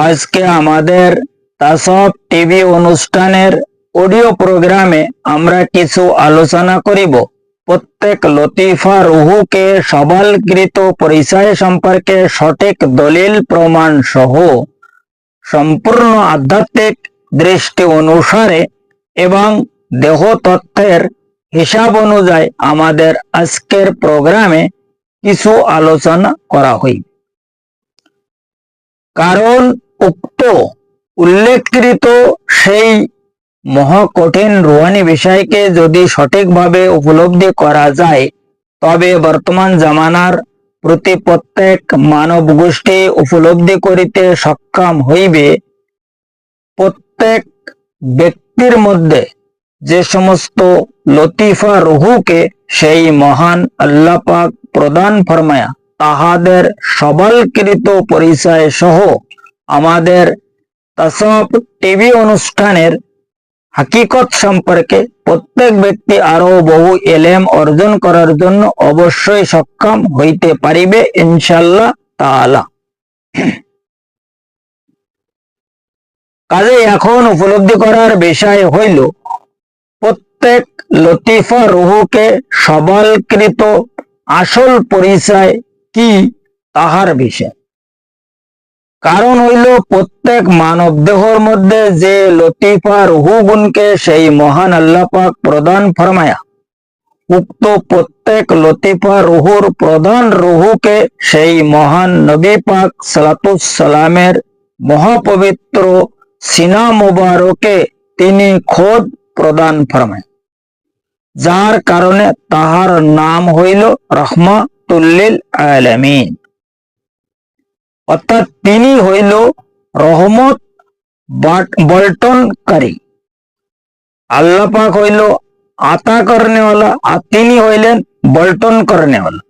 আজকে আমাদের তাসব টিভি অনুষ্ঠানের অডিও প্রোগ্রামে আমরা কিছু আলোচনা করিব। প্রত্যেক লতিফা রুহুকে সবালকৃত পরিচয় সম্পর্কে সঠিক দলিল প্রমাণ সহ সম্পূর্ণ আধ্যাত্মিক দৃষ্টি অনুসারে এবং দেহ তথ্যের হিসাব অনুযায়ী আমাদের আজকের প্রোগ্রামে কিছু আলোচনা করা হইবে। কারণ উক্ত উল্লেখকৃত সেই মহাকঠিন রুহানি বিষয়কে যদি সঠিকভাবে উপলব্ধি করা যায়, তবে বর্তমান জামানার প্রতি প্রত্যেক মানব গোষ্ঠী উপলব্ধি করিতে সক্ষম হইবে। প্রত্যেক ব্যক্তির মধ্যে যে সমস্ত লতিফা রহুকে সেই মহান আল্লাপাক প্রদান ফরমায়া, তাহাদের সবলকৃত পরিচয় সহ আমাদের তাসব টিভি অনুষ্ঠানের হাকিকত সম্পর্কে প্রত্যেক ব্যক্তি আরও বহু এলেম অর্জন করার জন্য অবশ্যই সক্ষম হইতে পারিবে ইনশাল্লাহ তাআলা। কাজে এখন উপলব্ধি করার বিষয় হইল, প্রত্যেক লতিফা রুহুকে সবলকৃত আসল পরিচয় কি তাহার বিষয়। কারণ হইল প্রত্যেক মানব দেহর মধ্যে যে লতিফা রুহু গুণকে সেই মহান আল্লাহ পাক প্রদান ফরমায়া, উক্ত প্রত্যেক লতিফা রুহুর প্রধান রুহুকে সেই মহান নবী পাক সালামের মহাপবিত্র সিনা মুবারকে তিনি খোদ প্রদান ফরমায়। যার কারণে তাহার নাম হইল রহমাতুল্লিল আলামিন। অর্থাৎ তিনি হইল রহমত বল্টনকারী। আল্লাহ পাক হইল আতা করনেওয়ালা আর তিনি হইলেন বল্টন করনেওয়ালা।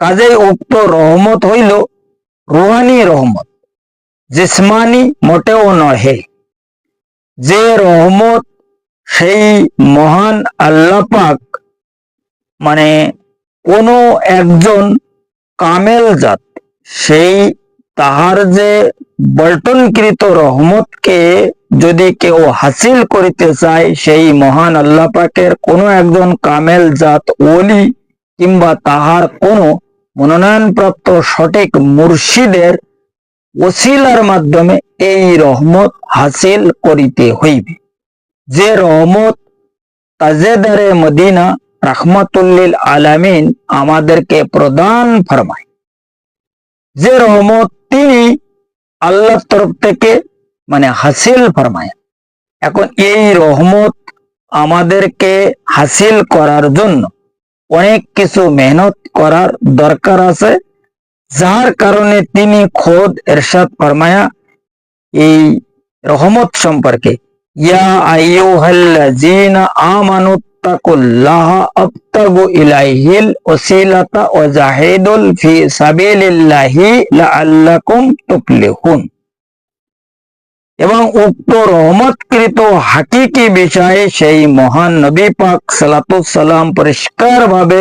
কাজেই উক্ত রহমত হইল রুহানি রহমত, জিসমানি মোটেও নহে। যে রহমত সেই মহান আল্লাহ পাক মানে কোনো একজন কামেল জাত, সেই তাহার যে বল্টনকৃত রহমতকে যদি কেউ হাসিল করিতে চায়, সেই মহান আল্লাহ পাকের কোনো একজন কামেল জাত ওলি কিংবা তাহার কোনো মনোনয়নপ্রাপ্ত সঠিক মুর্শিদের ওসিলার মাধ্যমে এই রহমত হাসিল করিতে হইবে। যে রহমত তাজেদারে মদিনা রাহমাতুল্লিল আলামিন আমাদেরকে প্রদান ফরমায়। যে রহমত তিনি আল্লাহর তরফ থেকে মানে হাসিল ফরমায়। এখন এই রহমত আমাদেরকে হাসিল করার জন্য অনেক কিছু মেহনত করার দরকার আছে। যার কারণে তিনি খোদ এরশাদ ফরমায়া এই রহমত সম্পর্কে, ইয়া আইয়ুহাল্লাযীনা এবং উক্ত রহমতকৃত হাকিকি বিষয়ে সেই মহান নবী পাক পরিষ্কার ভাবে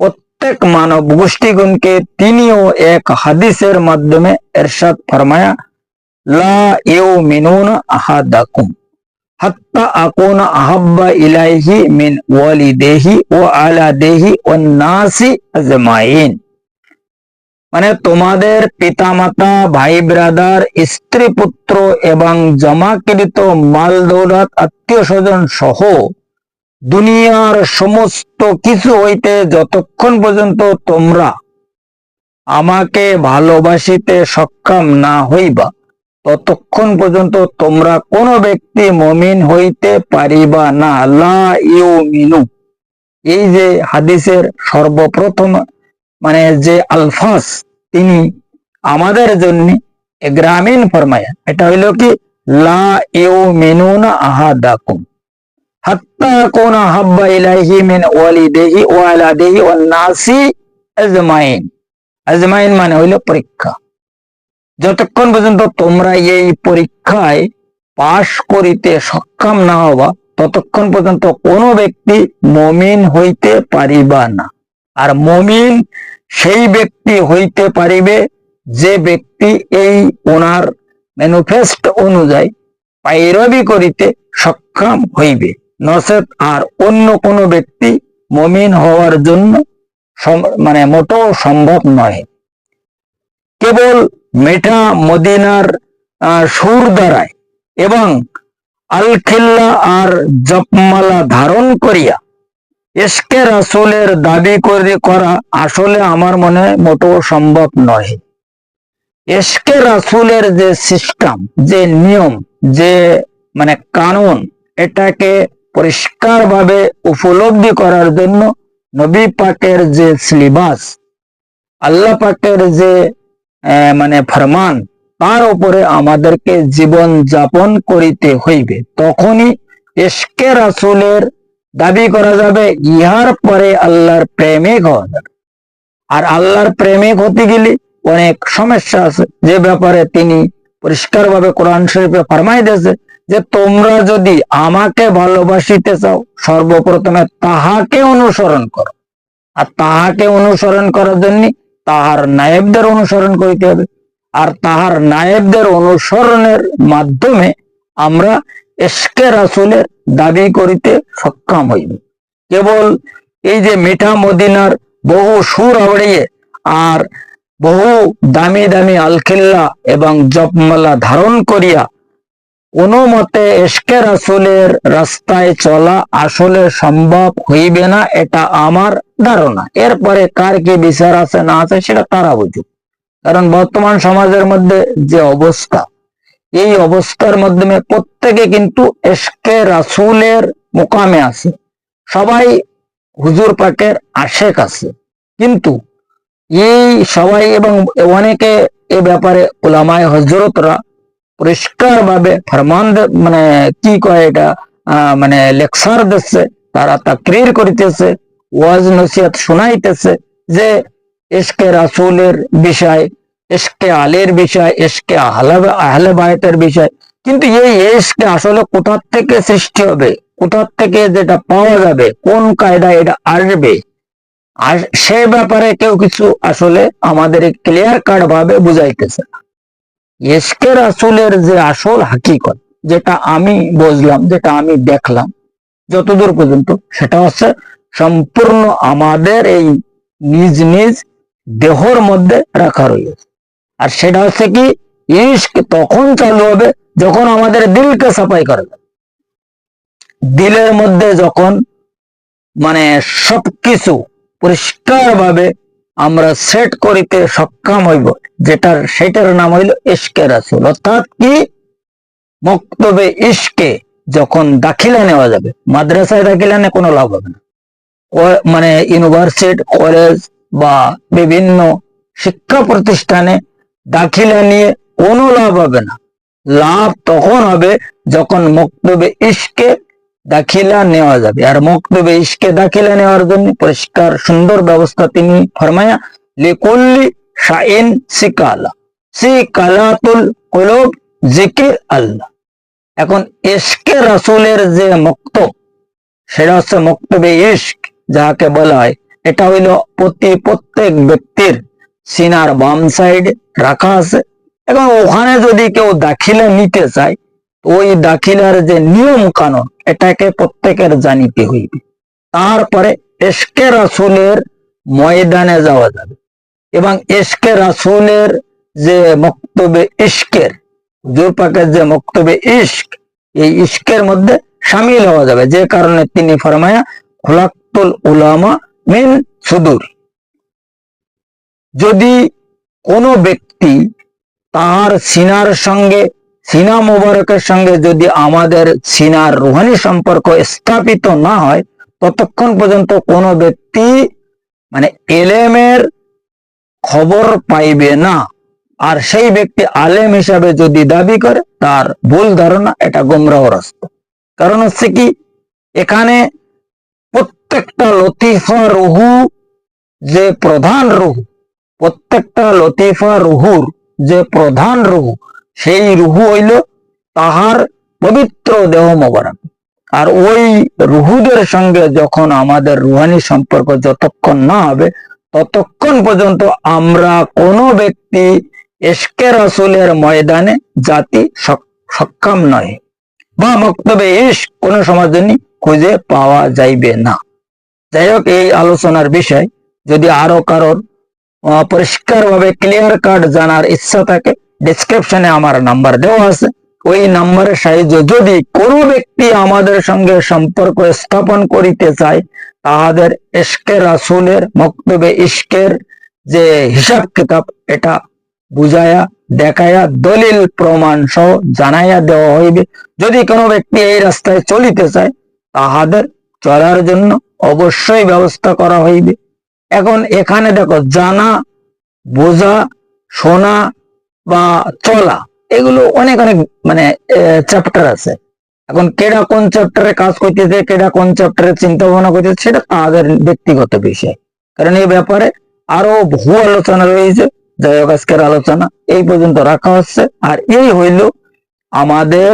প্রত্যেক মানব গোষ্ঠীগণকে তিনিও এক হাদিসের মাধ্যমে এরশাদ ফরমায়া, লা ইউ মিনুন আহাদাকুম। হাত্তা আকুনা আহাব্বা ইলাইহি মিন ওয়ালিদেহি ও আলা দেহি ও নাসি আজমাইন। মানে তোমাদের পিতামাতা, ভাই ব্রাদার, স্ত্রী পুত্র এবং জমাকৃত মাল দৌলত আত্মীয় স্বজন সহ দুনিয়ার সমস্ত কিছু হইতে যতক্ষণ পর্যন্ত তোমরা আমাকে ভালোবাসিতে সক্ষম না হইবা ততক্ষণ পর্যন্ত তোমরা কোনো ব্যক্তি মমিন হইতে পারিবা না। লা ইউ মিনু এই যে হাদিসের সর্বপ্রথম মানে যে আলফাস তিনি আমাদের জন্য গ্রামীণ ফরমায়া এটা হইল কি? লা ইউ মিনুনা আহাদাকুম। হাত্তা কোনা হাব্বা ইলাইহি মিন ওয়ালিদেহি ওয়ালাদেহি ওয়ান নাসি আজমাইন। আজমাইন মানে হইল পরীক্ষা। যতক্ষণ পর্যন্ত তোমরা এই পরীক্ষায় পাশ করিতে সক্ষম না হবা, ততক্ষণ পর্যন্ত কোনো ব্যক্তি মমিন হইতে পারিবা না। আর মমিন সেই ব্যক্তি হইতে পারিবে যে ব্যক্তি এই ওনার ম্যানুফেস্ট অনুযায়ী পাইরবি করিতে সক্ষম হইবে। নচেত আর অন্য কোনো ব্যক্তি মমিন হওয়ার জন্য মানে মোটেও সম্ভব নয় কেবল মেঠা মদিনার সুর দ্বারায় এবং আলখিল্লা আর জপমালা ধারণ করিয়া এসকে রাসুলের দাবি করে করা আসলে আমার মনে মোটেও সম্ভব নয় এসকে রাসুলের যে সিস্টেম, যে নিয়ম, যে মানে কানুন, এটাকে পরিষ্কারভাবে উপলব্ধি করার জন্য নবী পাকের যে সিলেবাস, আল্লাহ পাকের যে মানে ফরমান, তার উপরে আমাদেরকে জীবন যাপন করিতে হইবে। তখনই এসকে রাসুলের দাবি করা যাবে, ইহার পরে আল্লাহর প্রেমিক হওয়া আর আল্লাহর প্রেমিক হতে গেলে অনেক সমস্যা আছে। যে ব্যাপারে তিনি পরিষ্কারভাবে কোরআন শরীফে ফরমাই দিয়েছে যে, তোমরা যদি আমাকে ভালোবাসিতে চাও, সর্বপ্রথমে তাহাকে অনুসরণ করো। আর তাহাকে অনুসরণ করার জন্য তাহার নায়েবদের অনুসরণ করিতে হবে। আর তাহার নায়েবদের অনুসরণের মাধ্যমে আমরা এসকে রাসুলের দাবি করিতে সক্ষম হইব। কেবল এই যে মিঠা মদিনার বহু সুর আবড়িয়ে আর বহু দামি দামি আলখিল্লা এবং জপমালা ধারণ করিয়া কোনো মতে এসকে রাসুলের রাস্তায় চলা আসলে সম্ভব হইবে না, এটা আমার ধারণা। এরপরে কার কি বিচার আছে, না আছে, সেটা তারা বুঝুক। কারণ বর্তমান সমাজের মধ্যে যে অবস্থা, এই অবস্থার মাধ্যমে প্রত্যেকে কিন্তু এসকে রাসুলের মোকামে আছে। সবাই হুজুর পাকের আশেক আছে। কিন্তু এই সবাই এবং অনেকে এ ব্যাপারে ওলামায় হজরতরা পরিষ্কার ভাবে ফরমান মানে কি কয় এটা? মানে লেকচার দিচ্ছে, তারা তাকরির করিতেছে, ওয়াজ, নসিহত শোনাইতেছে যে এসকে রাসুলের বিষয় এসকে আলের বিষয় এসকে আহলে আহলে বায়তের বিষয়। কিন্তু এই এসকে আসলে কোথার থেকে সৃষ্টি হবে? কোথার থেকে যেটা পাওয়া যাবে? কোন কায়দা এটা আসবে? আর সে ব্যাপারে কেউ কিছু আসলে আমাদের ক্লিয়ার কাট ভাবে বুঝাইতেছে। এসকে রাসুলের যে আসল হাকিকত, যেটা আমি বুঝলাম, যেটা আমি দেখলাম যতদূর পর্যন্ত, সেটা হচ্ছে সম্পূর্ণ আমাদের এই নিজ নিজ দেহর মধ্যে রাখা রয়েছে আর সেটা হচ্ছে কি ইস্ক তখন চালু হবে যখন আমাদের দিলকে সাফাই করা যাবে। দিলের মধ্যে যখন মানে সবকিছু পরিষ্কার ভাবে আমরা সেট করিতে সক্ষম হইব, যেটার, সেটার নাম হইল ইস্কে রাসুল। অর্থাৎ কি? মক্তবে ইস্কে যখন দাখিলা নেওয়া যাবে, মাদ্রাসায় দাখিলা নিয়ে কোনো লাভ হবে না। মানে ইউনিভার্সিটি, কলেজ বা বিভিন্ন শিক্ষা প্রতিষ্ঠানে দাখিলা নিয়ে কোনো লাভ হবে না। লাভ তখন হবে যখন মক্তবে ইস্কে দাখিলা নেওয়া যাবে। আর মক্তবে ইস্কে দাখিলা নেওয়ার জন্য পরিষ্কার, সুন্দর ব্যবস্থা তিনি ফরমায়া, লিকুল্লি শাইন সিকালা। সিকালাতুল কুলুব, জিকির আল্লাহ। এখন ইস্কে রাসূলের যে মক্তব সেটা হচ্ছে মক্তবে ইস্ক যাকে বলা হয়। এটা হইল প্রতি প্রত্যেক ব্যক্তির সিনার বাম সাইড রাখা আছে। এবং ওখানে যদি কেউ দাখিলা নিতে চায় ওই দাখিলার যে নিয়ম কানুন, এটাকে প্রত্যেকের জানিতে হইবে। তারপরে এসকে রাসুলের ময়দানে যাওয়া যাবে। এবং এসকে রাসুলের যে মক্তবে ইস্কের হুজুর পাকের যে মক্তবে ইস্ক এই ইস্কের মধ্যে সামিল হওয়া যাবে। যে কারণে তিনি ফরমায়া, খোলাক্তুল উলামা মিন সুদূর। যদি কোনো ব্যক্তি তার সিনার সঙ্গে সিনা মোবারকের সঙ্গে যদি আমাদের সিনার রুহানি সম্পর্ক স্থাপিত না হয়, ততক্ষণ পর্যন্ত কোনো ব্যক্তি মানে এলেমের খবর পাইবে না। আর সেই ব্যক্তি আলেম হিসাবে যদি দাবি করে, তার ভুল ধারণা এটা গোমরাহ রাস্তা কারণ হচ্ছে কি, এখানে প্রত্যেকটা লতিফা রুহু যে প্রধান রুহু, প্রত্যেকটা লতিফা রুহুর যে প্রধান রুহু সেই রুহু হইল তাহার পবিত্র দেহ মোবারক। আর ওই রুহুদের সঙ্গে যখন আমাদের রুহানি সম্পর্ক যতক্ষণ না হবে, ততক্ষণ পর্যন্ত আমরা কোনো ব্যক্তি এশকে রাসুলের ময়দানে জাতি সক- সক্ষম নয় বা বক্তব্যে ইস কোন সমাজনী খুঁজে পাওয়া যাইবে না। যাই হোক, এই আলোচনার বিষয় যদি আরও কারোর পরিষ্কার ভাবে ক্লিয়ার কাট জানার ইচ্ছা থাকে ডিসক্রিপশনে আমার নাম্বার দেওয়া আছে। ওই নাম্বারের সাহায্যে যদি কোনো ব্যক্তি আমাদের সঙ্গে সম্পর্ক স্থাপন করিতে চায়, তাহাদের ইস্কে রাসুলের মক্তবে ইস্কের যে হিসাব কিতাব, এটা বুঝায়া, দেখায়া, দলিল, প্রমাণ সহ জানাইয়া দেওয়া হইবে। যদি কোনো ব্যক্তি এই রাস্তায় চলিতে চায়, তাহাদের চলার জন্য অবশ্যই ব্যবস্থা করা হইবে। এখন এখানে দেখো, জানা, বোঝা, শোনা বা চলা এগুলো অনেক অনেক মানে চ্যাপ্টার আছে। এখন কেডা কোন চ্যাপ্টারে কাজ করতেছে, কেডা কোন চ্যাপ্টারে চিন্তা ভাবনা করতেছে, সেটা তাদের ব্যক্তিগত বিষয়। কারণ এই ব্যাপারে আরও বহু আলোচনা রয়েছে। যাই হোক, আজকের আলোচনা এই পর্যন্ত রাখা হচ্ছে। আর এই হইল আমাদের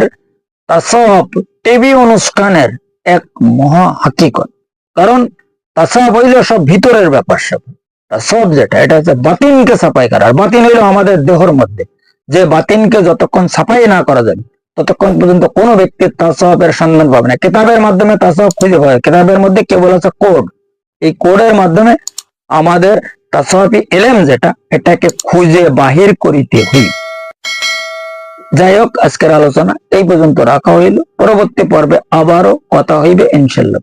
তাসব টিভি অনুষ্ঠানের এক মহা হাকিকত। কারণ তাসব হইল সব ভিতরের ব্যাপার সব সব যেটা, এটা হচ্ছে বাতিনকে সাফাই করা। বাতিন হইল আমাদের দেহর মধ্যে। যে বাতিনকে যতক্ষণ সাফাই না করা যাবে ততক্ষণ পর্যন্ত কোনো ব্যক্তির তাসবের সন্ধান পাবে না। কিতাবের মাধ্যমে খুঁজে পাবে কিতাবের মধ্যে কেবল আছে কোড। এই কোডের মাধ্যমে আমাদের এলেম যেটা, এটাকে খুঁজে বাহির করিতে হই। যাই হোক, আজকের আলোচনা এই পর্যন্ত রাখা হইল। পরবর্তী পর্বে আবারও কথা হইবে ইনশাল্লাহ